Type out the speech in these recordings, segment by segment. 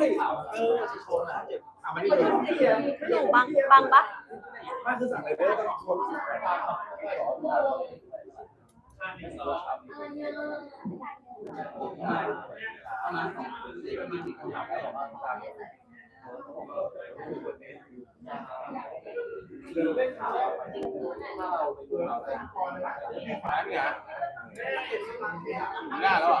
เออชิโชนอะอะไม่ได้ยินหนูบังบังปะมันคือสั่งเลยเด้อต้องคนหน้าแล้วอะ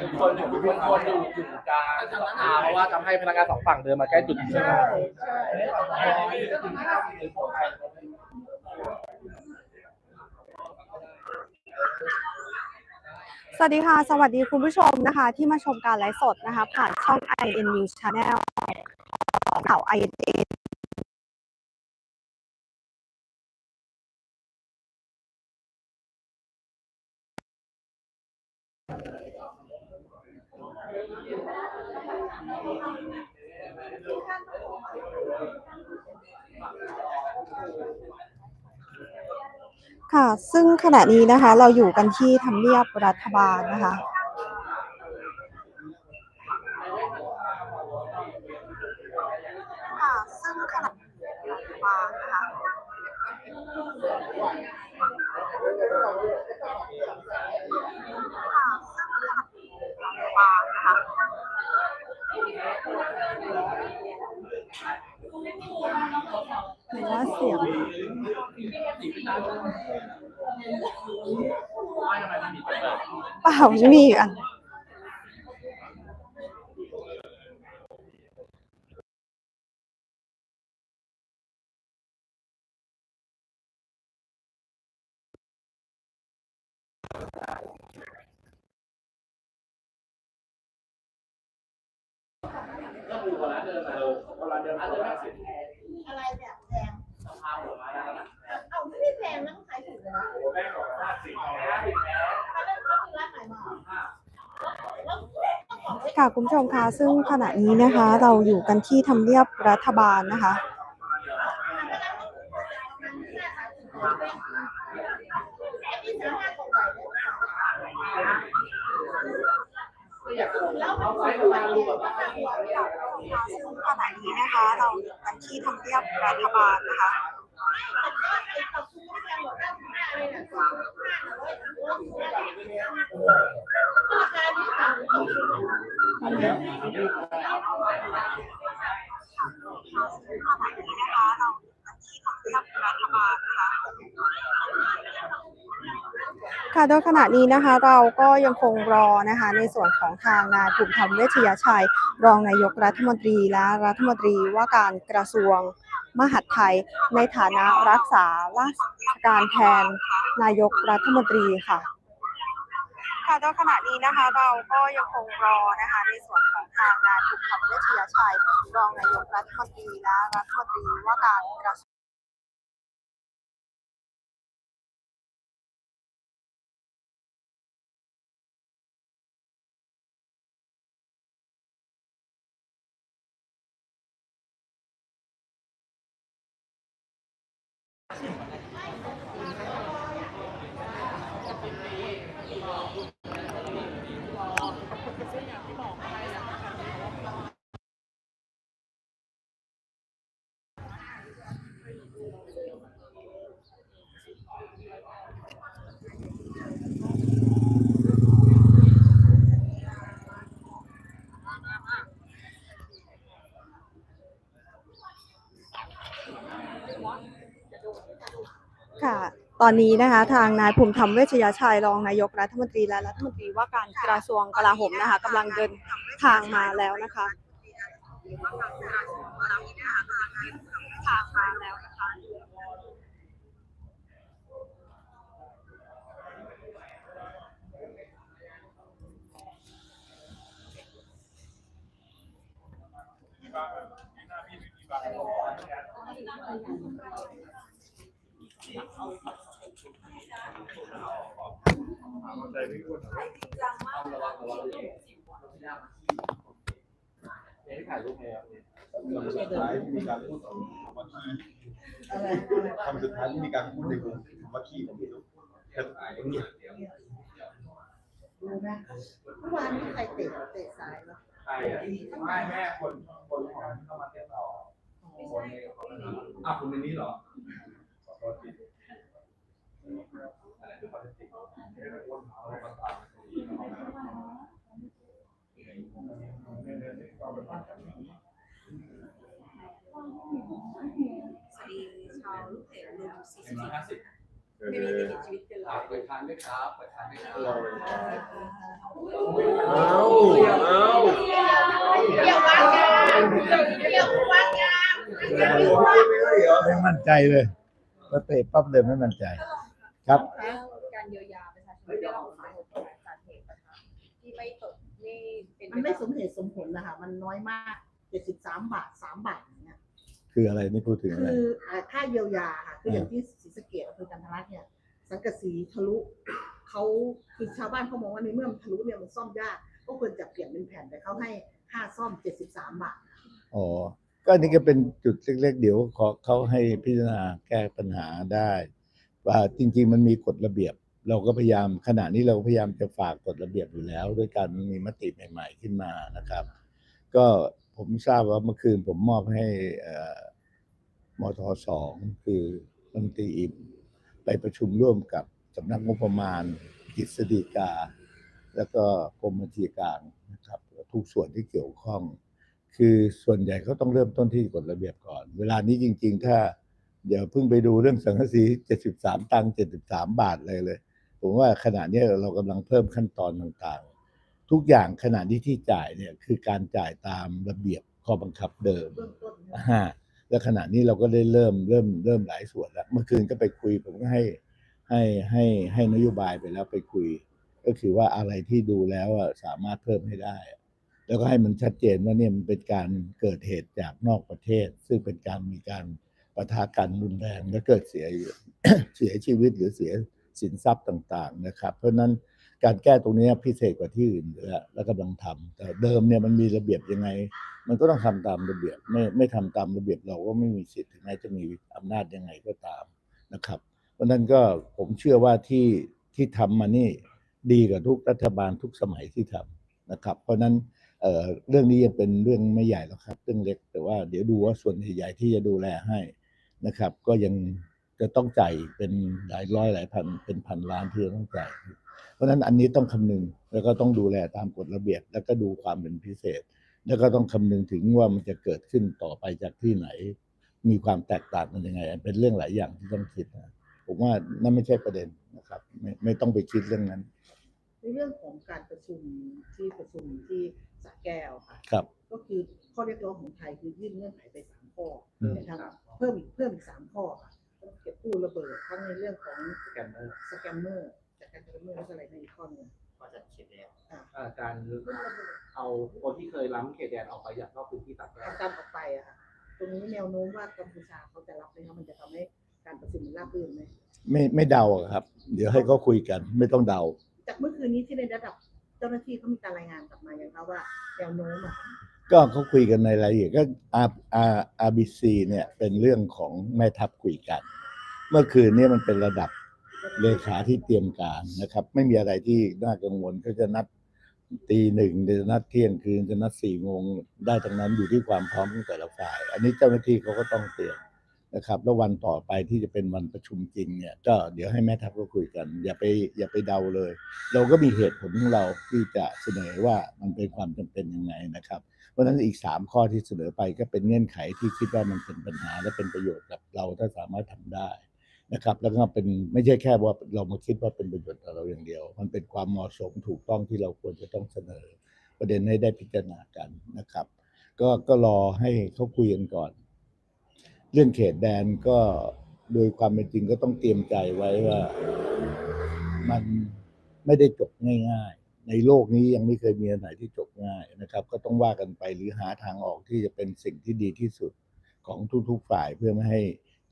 ป็นคนเป็นคนอยู่อยู่กลางอ่าเพราะว่าทำให้พนักงานสองฝั่งเดินมาใกล้จุดใช่ไหมสวัสดีค่ะ สวัสดีคุณผู้ชมนะคะ ที่มาชมการไลฟ์สดนะคะ ผ่านช่อง IN News Channel เข่าว INN ค่ะ ซึ่งขณะนี้นะคะ เราอยู่กันที่ทำเนียบรัฐบาลนะคะ ซึ่งขณะรัฐบาลนะคะ ค ไม่ทำไมมันมีตัวแบบ เปล่าไม่มีอันก็คือเวลาเดินมาเวลาเดินมาเดินมาสิอะไรเนี่ยแพงเอาไม่ได้แพงนะขายถูกเลยนะ ค่ะคุณผู้ชมคะซึ่งขณะนี้นะคะ เราอยู่กันที่ทำเนียบรัฐบาลนะคะก็อยากจะเอาไว้ประมาณรูปแบบว่าซึ่งขณะนี้นะคะ เราอยู่กันที่ทำเนียบรัฐบาลนะคะ ค่ะโดยขณะนี้นะคะเราก็ยังคงรอนะคะในส่วนของทางนายภูมิธรรมเวชยชัย รองนายกรัฐมนตรีและรัฐมนตรีว่าการกระทรวงมหาดไทย ในฐานะรักษาราชการแทนนายกรัฐมนตรีค่ะ ค่ะโดยขณะนี้นะคะเราก็ยังคงรอนะคะในส่วนของทางนายภูมิธรรมเวชยชัยรองนายกรัฐมนตรีและรัฐมนตรีว่าการกระทรวง ค่ะ ตอนนี้นะคะ ทางนายภูมิธรรมเวชยชัยรองนายกรัฐมนตรีและรัฐมนตรีว่าการกระทรวงกลาโหมนะคะกำลังเดินทางมาแล้วนะคะทางมาแล้วนะคะ คำสุดท้ายที่มีการพูดถึงคำว่าขี้คำสุดท้ายที่มคำว่าขี้ของพี่ลูกแค่ตายเงียบรู้ไหมเมื่อวานนี้ใครเตะเตะสายเหรอใครอะไม่แม่คนคนของเข้ามาเตะเรา คนนี้อะคุณในนี้เหรอขอโทษทีอะไรดูข้อเท็จจริงอ้วนเขาประสาทสวัสดีชาวลูกเต๋อลุมสี่หนึ่งร้อยห้าสิบเอไม่มีอลิมิตชีวิตกันเลอะยเปิดทางด้วยครับเปิดทางด้วยครับเราเอาเอาเกี่ยววางยาเกี่ยววางยา ไม่มั่นใจเลยพอเตะปั๊บเลยไม่มั่นใจ ครับการเยียวยาประชาชนที่ได้รับผลกระทบจากเหตุนะคะที่ไม่ตกนี่เป็นมันไม่สมเหตุสมผลนะคะมันน้อยมากเจ็ดสิบสามบาทสามบาทอย่างเงี้ยคืออะไรนี่พูดถึงอะไรคืออ่าค่าเยียวยาค่ะคืออย่างที่ศรีสะเกดอำเภอกันทรลักษณ์เนี่ยสังกะสีทะลุเขาคือชาวบ้านเขามองว่าในเมื่อมันทะลุเนี่ยมันซ่อมยากก็ควรจะเปลี่ยนเป็นแผ่นแต่เขาให้ค่าซ่อมเจ็ดสิบสามบาทอ๋อ ก็นี่ก็เป็นจุดเล็กๆ เดี๋ยวขอเขาให้พิจารณาแก้ปัญหาได้ ว่าจริง ๆ มันมีกฎระเบียบ เราก็พยายามขณะนี้เราก็พยายามจะฝากกฎระเบียบอยู่แล้ว ด้วยการมีมติใหม่ ๆ ขึ้นมานะครับ ก็ผมทราบว่าเมื่อคืนผมมอบให้มทสองคือรัฐมนตรีอิมไปประชุมร่วมกับสำนักงบประมาณกฤษฎีกา แล้วก็กรมบัญชีกลางนะครับ ทุกส่วนที่เกี่ยวข้อง คือส่วนใหญ่เขาต้องเริ่มต้นที่กฎระเบียบก่อน เวลานี้จริง ๆ ถ้าเดี๋ยวเพิ่งไปดูเรื่องสังกะสีเจ็ดสิบสามตังค์เจ็ดสิบาทเลยเลย ผมว่าขณะนี้เรากำลังเพิ่มขั้นตอนต่างๆ ทุกอย่างขณะที่ที่จ่ายเนี่ยคือการจ่ายตามระเบียบข้อบังคับเดิมเบื้องต้นเนี่ยอ่าแล้วขณะนี้เราก็ได้เริ่มเริ่มเริ่มหลายส่วนแล้ว เมื่อคืนก็ไปคุยผมก็ให้ให้ให้ให้นโยบายไปแล้วไปคุย ก็คือว่าอะไรที่ดูแล้วสามารถเพิ่มให้ได้ แล้วก็ให้มันชัดเจนว่าเนี่ยมันเป็นการเกิดเหตุจากนอกประเทศ ซึ่งเป็นการมีการปะทะกันรุนแรงและเกิดเสียเสียชีวิตหรือเสียสินทรัพย์ต่างๆนะครับ เพราะนั้นการแก้ตรงนี้พิเศษกว่าที่อื่นแล้วและกำลังทำแต่เดิมเนี่ยมันมีระเบียบยังไง มันก็ต้องทำตามระเบียบไม่ไม่ทำตามระเบียบเราก็ไม่มีสิทธิ์ถึงแม้จะมีอำนาจยังไงก็ตามนะครับ เพราะนั้นก็ผมเชื่อว่าที่ที่ทำมานี่ดีกว่าทุกรัฐบาลทุกสมัยที่ทำนะครับ เพราะฉะนั้น เเรื่องนี้ยังเป็นเรื่องไม่ใหญ่หรอกครับ เรื่องเล็กแต่ว่าเดี๋ยวดูว่าส่วนใหญ่ๆที่จะดูแลให้นะครับ ก็ยังจะต้องจ่ายเป็นหลายร้อยหลายพันเป็นพันล้านที่จะต้องจ่าย เพราะฉะนั้นอันนี้ต้องคำนึงแล้วก็ต้องดูแลตามกฎระเบียบ แล้วก็ดูความเป็นพิเศษ แล้วก็ต้องคำนึงถึงว่ามันจะเกิดขึ้นต่อไปจากที่ไหน มีความแตกต่างกันยังไง เป็นเรื่องหลายอย่างที่ต้องคิดนะผมว่านั่นไม่ใช่ประเด็นนะครับ ไม่ไม่ต้องไปคิดเรื่องนั้น ในเรื่องของการประชุมที่ประชุมที่สระแก้วค่ะ ครับ ก็คือข้อเรียกร้องของไทยคือยื่นเงื่อนไขไปสามข้ออืมแต่ทางเพิ่มอีกเพิ่มอีกสามข้อค่ะต้องเก็บกู้ระเบิดทั้งในเรื่องของสแกนเนอร์สแกมเมอร์จากการสแกมเมอร์แล้วก็อะไรในอีกข้อหนึ่งก็จะเขียนแล้วอ่าการเอาคนที่เคยล้ำเขตแดนออกไปจากนอกพื้นที่ตัดแก้เอาการออกไปอะค่ะตรงนี้แนวโน้มว่ากัมพูชาเขาจะรับไหมคะมันจะทำให้การประชุมมันราบรื่นไหมไม่ไม่เดาอะครับ เดี๋ยวให้เขาคุยกัน ไม่ต้องเดา จากเมื่อคืนนี้ที่ในระดับเจ้าหน้าที่เขามีการรายงานกลับมาอย่างคะว่าแนวโน้มอะก็เขาคุยกันในรายละเอียดก็ R R RBC เนี่ยเป็นเรื่องของแม่ทัพคุยกัน เมื่อคืนนี้มันเป็นระดับเลขาที่เตรียมการนะครับ ไม่มีอะไรที่น่ากังวลก็จะนัดตีหนึ่งจะนัดเที่ยงคืนจะนัดสี่โมงได้ทั้งนั้นอยู่ที่ความพร้อมของแต่ละฝ่าย อันนี้เจ้าหน้าที่เขาก็ต้องเตรียม นะครับแล้ววันต่อไปที่จะเป็นวันประชุมจริงเนี่ยก็เดี๋ยวให้แม่ทัพก็คุยกัน อย่าไปอย่าไปเดาเลย เราก็มีเหตุผลของเราที่จะเสนอว่ามันเป็นความจำเป็นยังไงนะครับ เพราะฉะนั้นอีกสามข้อที่เสนอไปก็เป็นเงื่อนไขที่คิดว่ามันเป็นปัญหาและเป็นประโยชน์กับเราถ้าสามารถทำได้นะครับ แล้วก็เป็นไม่ใช่แค่ว่าเรามาคิดว่าเป็นประโยชน์ต่อเราอย่างเดียว มันเป็นความเหมาะสมถูกต้องที่เราควรจะต้องเสนอ ประเด็นให้ได้พิจารณากันนะครับ ก็ก็รอให้เขาคุยกันก่อน เรื่องเขตแดนก็โดยความเป็นจริงก็ต้องเตรียมใจไว้ว่า มันไม่ได้จบง่ายๆ ในโลกนี้ยังไม่เคยมีอันไหนที่จบง่ายนะครับ ก็ต้องว่ากันไปหรือหาทางออกที่จะเป็นสิ่งที่ดีที่สุดของทุกๆฝ่ายเพื่อไม่ให้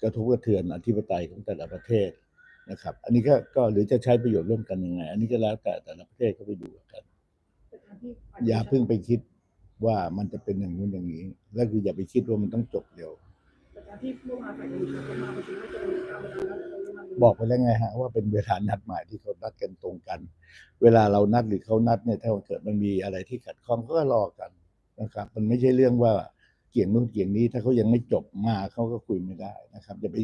กระทบกระเทือนอธิปไตยของแต่ละประเทศนะครับ อันนี้ก็ก็หรือจะใช้ประโยชน์ร่วมกันยังไง อันนี้ก็แล้วแต่แต่ละประเทศก็ไปดูกัน อย่าเพิ่งไปคิดว่ามันจะเป็นอย่างนู้นอย่างนี้ แล้วคืออย่าไปคิดว่ามันต้องจบเร็ว บอกไปแล้วไงฮะว่าเป็นเวลานัดหมายที่เขานัดกันตรงกัน เวลาเรานัดหรือเขานัดเนี่ยถ้าเกิดมันมีอะไรที่ขัดข้องก็รอกันนะครับ มันไม่ใช่เรื่องว่าเกี่ยงนู่นเกี่ยงนี้ ถ้าเขายังไม่จบมาเขาก็คุยไม่ได้นะครับอย่าไป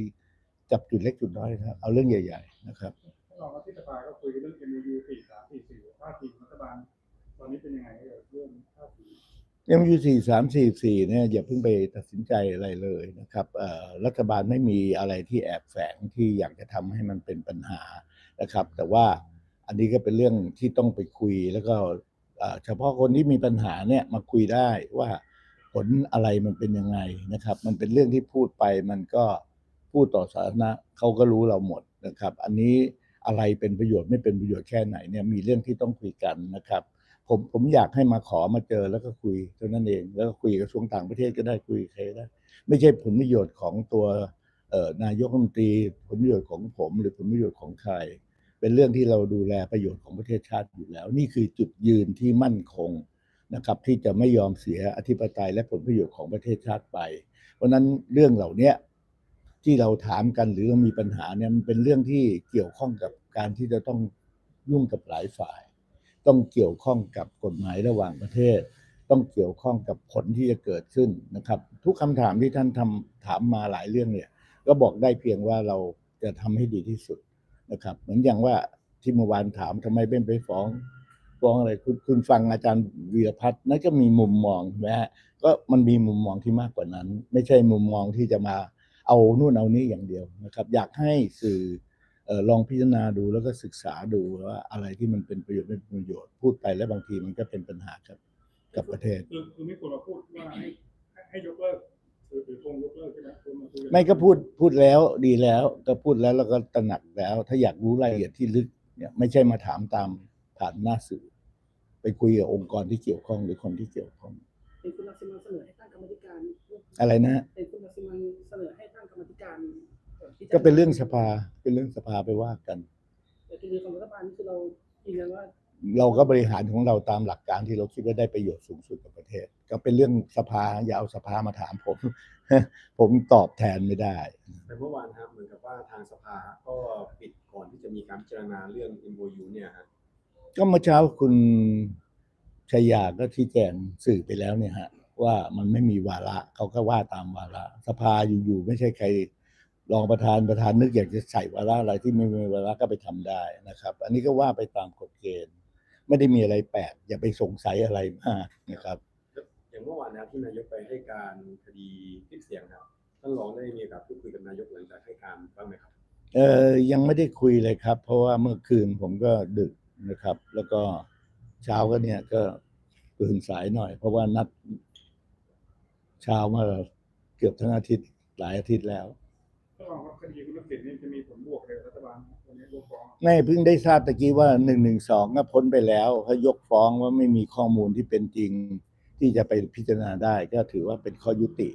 จับจุดเล็กจุดน้อยนะครับเอาเรื่องใหญ่ ๆ นะครับรองรัฐสภาก็คุยเรื่อง MOU สี่สาม ยังอยู่สี่สามสี่สี่เนี่ยอย่าเพิ่งไปตัดสินใจอะไรเลยนะครับรัฐบาลไม่มีอะไรที่แอบแฝงที่อยากจะทำให้มันเป็นปัญหานะครับ แต่ว่าอันนี้ก็เป็นเรื่องที่ต้องไปคุย แล้วก็เฉพาะคนที่มีปัญหาเนี่ยมาคุยได้ว่าผลอะไรมันเป็นยังไงนะครับ มันเป็นเรื่องที่พูดไปมันก็พูดต่อสาธารณะเขาก็รู้เราหมดนะครับ อันนี้อะไรเป็นประโยชน์ไม่เป็นประโยชน์แค่ไหนเนี่ยมีเรื่องที่ต้องคุยกันนะครับ ผมผมอยากให้มาขอมาเจอแล้วก็คุยเท่านั้นเอง แล้วก็คุยกับกระทรวงต่างประเทศก็ได้คุยใครได้ไม่ใช่ผลประโยชน์ของตัวนายกรัฐมนตรีผลประโยชน์ของผม หรือผลประโยชน์ของใคร เป็นเรื่องที่เราดูแลประโยชน์ของประเทศชาติอยู่แล้ว นี่คือจุดยืนที่มั่นคงนะครับ ที่จะไม่ยอมเสียอธิปไตยและผลประโยชน์ของประเทศชาติไป เพราะนั้นเรื่องเหล่านี้ที่เราถามกันหรือมีปัญหาเนี่ยมันเป็นเรื่องที่เกี่ยวข้องกับการที่จะต้องยุ่งกับหลายฝ่าย ต้องเกี่ยวข้องกับกฎหมายระหว่างประเทศ ต้องเกี่ยวข้องกับผลที่จะเกิดขึ้นนะครับ ทุกคำถามที่ท่านทำถามมาหลายเรื่องเนี่ย ก็บอกได้เพียงว่าเราจะทำให้ดีที่สุดนะครับ เหมือนอย่างว่าที่เมื่อวานถามทำไมเป็นไปฟ้องฟ้องอะไรคุณคุณฟังอาจารย์วีรพัฒน์นั่นก็มีมุมมองนะฮะก็มันมีมุมมองที่มากกว่านั้น ไม่ใช่มุมมองที่จะมาเอานู่นเอานี่อย่างเดียวนะครับ อยากให้สื่อ ลองพิจารณาดูแล้วก็ศึกษาดูว่าอะไรที่มันเป็นประโยชน์ไม่เป็นประโยชน์พูดไปแล้วบางทีมันก็เป็นปัญหากับกับประเทศคือคือไม่ควรมาพูดว่าให้ให้ให้ยกเลิกหรือหรือคงยกเลิกใช่ไหมควรมาคุยกันไม่ก็พูดพูดแล้วดีแล้ว ก็พูดแล้วแล้วก็ตระหนักแล้ว ถ้าอยากรู้รายละเอียดที่ลึกเนี่ยไม่ใช่มาถามตามผ่านหน้าสื่อ ไปคุยกับองค์กรที่เกี่ยวข้องหรือคนที่เกี่ยวข้องเป็นคุณรังสิมันเสนอให้ตั้งกรรมธิการอะไรนะฮะเป็นคุณรังสิมันเสนอให้ตั้งกรรมธิการ พิจาณาก็เป็นเรื่องสภา เป็นเรื่องสภาไปว่ากัน แต่ทีนี้ของรัฐบาลนี่คือเรายืนยันว่าเราก็บริหารของเราตามหลักการที่เราคิดว่าได้ประโยชน์สูงสุดกับประเทศ ก็เป็นเรื่องสภาอย่าเอาสภามาถามผม ผมตอบแทนไม่ได้ แต่เมื่อวานครับเหมือนกับว่าทางสภาก็ปิดก่อนที่จะมีการพิจารณาเรื่อง MOU เนี่ยฮะก็เมื่อเช้าคุณชัยยาก็ชี้แจงสื่อไปแล้วเนี่ยฮะ ว่ามันไม่มีวาระเขาก็ว่าตามวาระ สภาอยู่ๆไม่ใช่ใคร รองประธานประธานนึกอยากจะใส่วาระอะไรที่ไม่มีวาระก็ไปทำได้นะครับ อันนี้ก็ว่าไปตามกฎเกณฑ์ ไม่ได้มีอะไรแปลกอย่าไปสงสัยอะไรมากนะครับอย่างเมื่อวานนะครับที่นายกไปให้การคดีคลิปเสียงครับท่านรองได้มีโอกาสพูดคุยกับนายกหลังจากให้การบ้างไหมครับเออยังไม่ได้คุยเลยครับ เพราะว่าเมื่อคืนผมก็ดึกนะครับ แล้วก็เช้าก็เนี่ยก็ตื่นสายหน่อย เพราะว่านัดเช้ามาเกือบทั้งอาทิตย์หลายอาทิตย์แล้ว ถ้าลองว่าคดีคุณทักษินี่จะมีผลบวกเลยรัฐบาลวันนี้ยกฟ้องไม่เพิ่งได้ทราบตะกี้ว่าหนึ่งหนึ่งสองก็พ้นไปแล้วเขายกฟ้องว่าไม่มีข้อมูลที่เป็นจริง ที่จะไปพิจารณาได้ก็ถือว่าเป็นข้อยุติ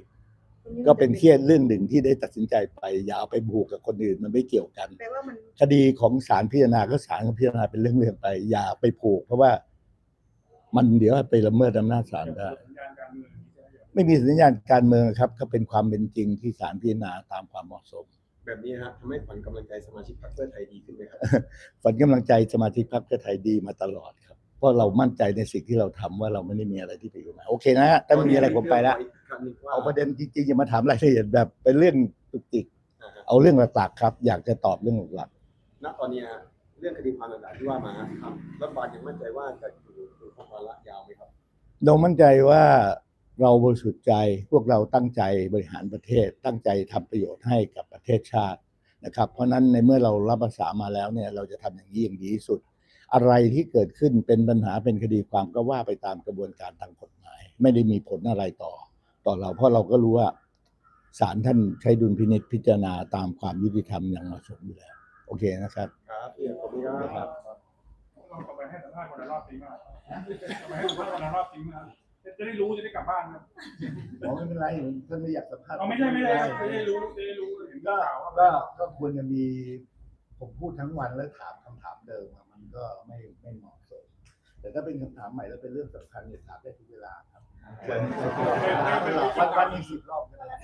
ก็เป็นเครียดเรื่องหนึ่งที่ได้ตัดสินใจไป อย่าเอาไปผูกกับคนอื่นมันไม่เกี่ยวกัน แปลว่ามันคดีของศาลพิจารณาก็ศาลก็พิจารณาเป็นเรื่องๆไป อย่าไปผูก เพราะว่ามันเดี๋ยวไปละเมิดอำนาจศาลได้ ไหมไม่มีสัญญาณการเมืองครับ ก็เป็นความเป็นจริงที่ศาลพิจารณาตามความเหมาะสม แบบนี้ฮะทำให้ขวัญกำลังใจสมาชิกพรรคเพื่อไทยดีขึ้นไหมครับฝันกำลังใจสมาชิกพรรคเพื่อไทยดีมาตลอดครับ เพราะเรามั่นใจในสิ่งที่เราทำว่าเราไม่ได้มีอะไรที่ผิดกฎหมายโอเคนะฮะถ้าไม่มีอะไรผมไปแล้วคำหนึ่งว่า เอาประเด็นจริงๆอย่ามาถามรายละเอียดแบบเป็นเรื่องตุกติก อ่าฮะ เอาเรื่องหลักๆครับ อยากจะตอบเรื่องหลักณตอนนี้ฮะเรื่องคดีความต่างๆที่ว่ามาครับรัฐบาลยังมั่นใจว่าจะอยู่อยู่ของวาระยาวไหมครับเรามั่นใจว่า เราบริสุทธิ์ใจพวกเราตั้งใจบริหารประเทศ ตั้งใจทำประโยชน์ให้กับประเทศชาตินะครับ เพราะฉะนั้นในเมื่อเรารับภาษามาแล้วเนี่ยเราจะทำอย่างนี้อย่างดีที่สุด อะไรที่เกิดขึ้นเป็นปัญหาเป็นคดีความก็ว่าไปตามกระบวนการทางกฎหมาย ไม่ได้มีผลอะไรต่อ ต่อเราเพราะเราก็รู้ว่าศาลท่านใช้ดุลพินิจพิจารณาตามความยุติธรรมอย่างเหมาะสมอยู่แล้ว โอเคนะครับครับเอียขอบคุณครับเรากลับไปให้สัมภาษณ์วันละรอบจริงมากกลับไปให้สัมภาษณ์วันละรอบจริงมาก จะได้รู้จะได้กลับบ้านครับไม่เป็นไรท่านไม่อยากสัมภาษณ์เอาไม่ใช่ไม่ได้ครับจะได้รู้จะได้รู้เห็นก็ข่าวว่าก็ก็ควรจะมี ผมพูดทั้งวันแล้วถามคำถามเดิมอะมันก็ไม่ไม่เหมาะสมแต่ถ้าเป็นคำถามใหม่แล้วเป็นเรื่องสำคัญเนี่ยถามได้ทุกเวลาครับเชิญวันวันมีสิบรอบก็ได้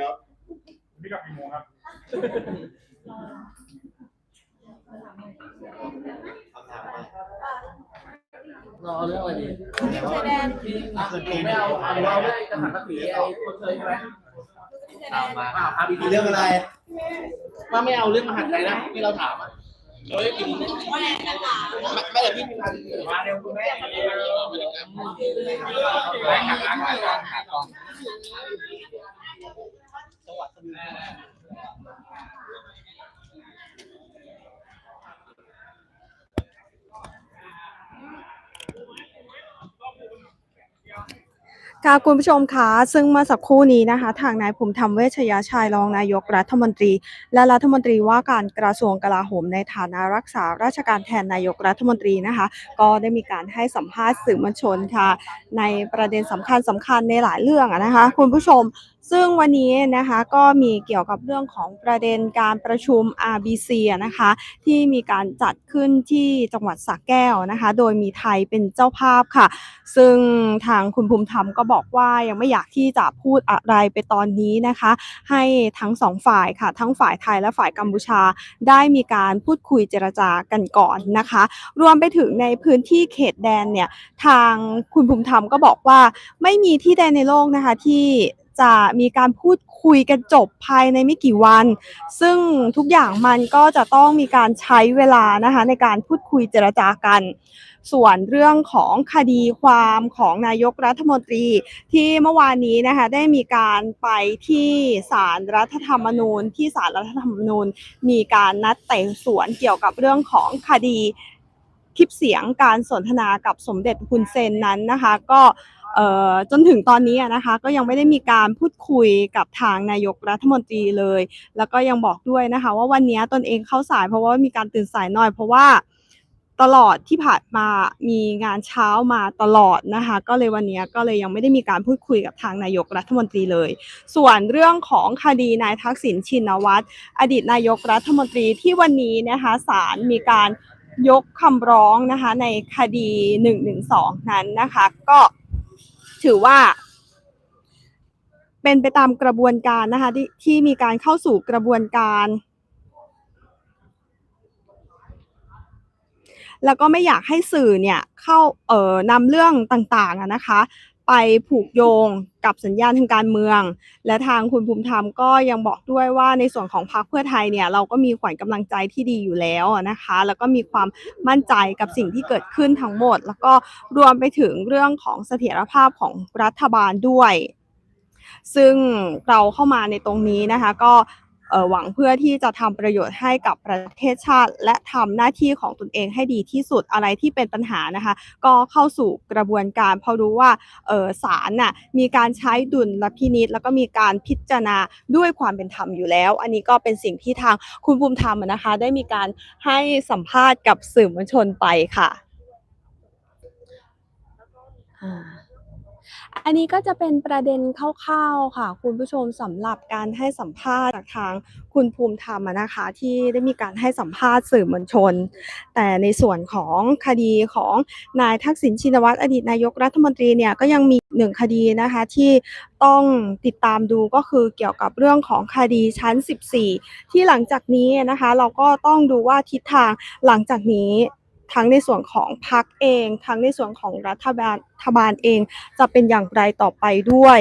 ครับพี่กลับกี่โมงครับ รอเรื่องอะไรดีชายแดนไม่เอาเราไม่กระถางกระสีไอ้คนเคยใช่ไหมชายแดนอ่าอาบีเรื่องอะไรว่าไม่เอาเรื่องมหาดไทยนะที่เราถามอะเราได้กินไม่ไม่แต่พี่มาเร็วคุณแม่จังหวัดสมุทร ค่ะคุณผู้ชมคะซึ่งเมื่อสักครู่นี้นะคะ ทางนายภูมิธรรมเวชยชัยรองนายกรัฐมนตรี และรัฐมนตรีว่าการกระทรวงกลาโหมในฐานะรักษาราชการแทนนายกรัฐมนตรีนะคะ ก็ได้มีการให้สัมภาษณ์สื่อมวลชนค่ะ ในประเด็นสำคัญสำคัญในหลายเรื่องนะคะ คุณผู้ชม ซึ่งวันนี้นะคะก็มีเกี่ยวกับเรื่องของประเด็นการประชุม RBC นะคะที่มีการจัดขึ้นที่จังหวัดสระแก้วนะคะโดยมีไทยเป็นเจ้าภาพค่ะ ซึ่งทางคุณภูมิธรรมก็บอกว่ายังไม่อยากที่จะพูดอะไรไปตอนนี้นะคะ ให้ทั้งสองฝ่ายค่ะ ทั้งฝ่ายไทยและฝ่ายกัมพูชาได้มีการพูดคุยเจรจากันก่อนนะคะ รวมไปถึงในพื้นที่เขตแดนเนี่ยทางคุณภูมิธรรมก็บอกว่าไม่มีที่ใดในโลกนะคะที่ จะมีการพูดคุยกันจบภายในไม่กี่วัน ซึ่งทุกอย่างมันก็จะต้องมีการใช้เวลานะคะในการพูดคุยเจรจากัน ส่วนเรื่องของคดีความของนายกรัฐมนตรีที่เมื่อวานนี้นะคะได้มีการไปที่ศาลรรัฐธรรมนูญ ที่ศาลรัฐธรรมนูญ มีการนัดไต่สวนเกี่ยวกับเรื่องของคดีคลิปเสียงการสนทนากับสมเด็จฮุนเซนนั้นนะคะ ก็ จนถึงตอนนี้นะคะก็ยังไม่ได้มีการพูดคุยกับทางนายกรัฐมนตรีเลย แล้วก็ยังบอกด้วยนะคะ ว่าวันนี้ตนเองเข้าสายเพราะว่ามีการตื่นสายหน่อย เพราะว่าตลอดที่ผ่านมามีงานเช้ามาตลอดนะคะ ก็เลยวันนี้ก็เลยยังไม่ได้มีการพูดคุยกับทางนายกรัฐมนตรีเลย ส่วนเรื่องของคดีนายทักษิณชินวัตรอดีตนายกรัฐมนตรีที่วันนี้นะคะศาลมีการยกคำร้องนะคะในคดี 112 นั้นนะคะ ก็ ถือว่า เป็นไปตามกระบวนการนะคะที่ที่มีการเข้าสู่กระบวนการ แล้วก็ไม่อยากให้สื่อเนี่ยเข้าเอ่อนำเรื่องต่างๆนะคะ ไปผูกโยงกับสัญญาณทางการเมือง และทางคุณภูมิธรรมก็ยังบอกด้วยว่าในส่วนของพรรคเพื่อไทยเนี่ยเราก็มีขวัญกำลังใจที่ดีอยู่แล้วนะคะ แล้วก็มีความมั่นใจกับสิ่งที่เกิดขึ้นทั้งหมด แล้วก็รวมไปถึงเรื่องของเสถียรภาพของรัฐบาลด้วย ซึ่งเราเข้ามาในตรงนี้นะคะ ก็ หวังเพื่อที่จะทำประโยชน์ให้กับประเทศชาติ และทำหน้าที่ของตนเองให้ดีที่สุดอะไรที่เป็นปัญหานะคะ ก็เข้าสู่กระบวนการเพราะรู้ว่าศาลน่ะมีการใช้ดุลพินิษแล้วก็มีการพิจารณาด้วยความเป็นธรรมอยู่แล้ว อันนี้ก็เป็นสิ่งที่ทางคุณภูมิธรรมนะคะได้มีการให้สัมภาษณ์กับสื่อมวลชนไปค่ะ อ่า อันนี้ก็จะเป็นประเด็นคร่าวๆค่ะ คุณผู้ชมสำหรับการให้สัมภาษณ์จากทางคุณภูมิธรรมนะคะ ที่ได้มีการให้สัมภาษณ์สื่อมวลชน แต่ในส่วนของคดีของนายทักษิณชินวัตรอดีตนายกรัฐมนตรีเนี่ยก็ยังมีหนึ่งคดีนะคะที่ต้องติดตามดูก็คือเกี่ยวกับเรื่องของคดีชั้น 14 ที่หลังจากนี้นะคะ เราก็ต้องดูว่าทิศทางหลังจากนี้ ทั้งในส่วนของพรรคเอง ทั้งในส่วนของรัฐบาลบาลเอง จะเป็นอย่างไรต่อไปด้วย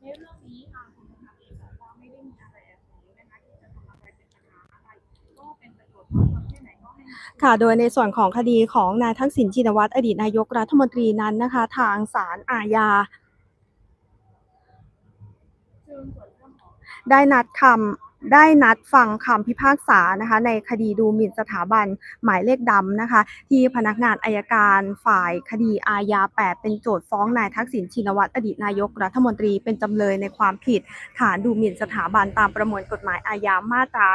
ในเรื่องนี้ทางคุณธรรมเองบอกว่าไม่ได้มีอะไรแอบแฝงนะคะที่จะทำอะไรเป็นปัญหาอะไรก็เป็นประโยชน์มากน้อยแค่ไหนก็ให้มา ค่ะ โดยในส่วนของคดีของนายทักษิณชินวัตรอดีตนายกรัฐมนตรีนั้นนะคะ ทางศาลอาญาได้นัดคำได้นัดฟังคำพิพากษานะคะในคดีดูหมิ่นสถาบันหมายเลขดำนะคะ ที่พนักงานอายการฝ่ายคดีอาญา 8 เป็นโจทย์ฟ้องนายทักษิณชินวัตรอดีตนายกรัฐมนตรีเป็นจำเลยในความผิดฐานดูหมิ่นสถาบันตามประมวลกฎหมายอาญามาตรา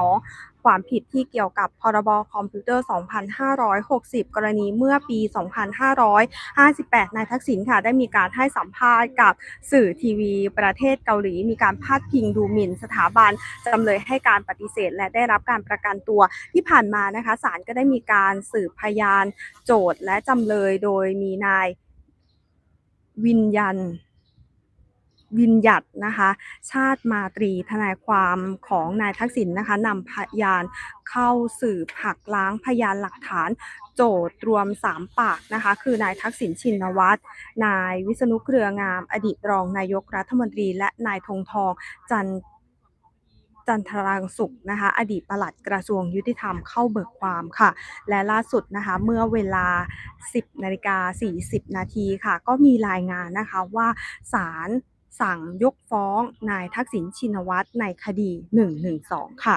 112 ความผิดที่เกี่ยวกับพรบคอมพิวเตอร์ 2560 กรณีเมื่อปี 2558 นายทักษิณค่ะ ได้มีการให้สัมภาษณ์กับสื่อทีวีประเทศเกาหลี มีการพาดพิงดูหมิ่นสถาบันจำเลยให้การปฏิเสธ และได้รับการประกันตัวที่ผ่านมานะคะศาลก็ได้มีการสืบพยานโจทย์และจำเลยโดยมีนายวินยัน วินยัดนะคะ ชาติมาตรีทนายความของนายทักษิณนะคะนำพยานเข้าสืบหักล้างพยานหลักฐานโจทย์รวม 3 ปากนะคะ คือนายทักษิณชินวัตร นายวิษณุเครืองาม อดีตรองนายกรัฐมนตรี และนายธงทองจันจันทรังสุขนะคะ อดีตปลัดกระทรวงยุติธรรมเข้าเบิกความค่ะ และล่าสุดนะคะ เมื่อเวลา 10นาฬิกา40 นาทีค่ะ ก็มีรายงานนะคะว่าศาล สั่งยกฟ้องนายทักษิณชินวัตรในคดี 112 ค่ะ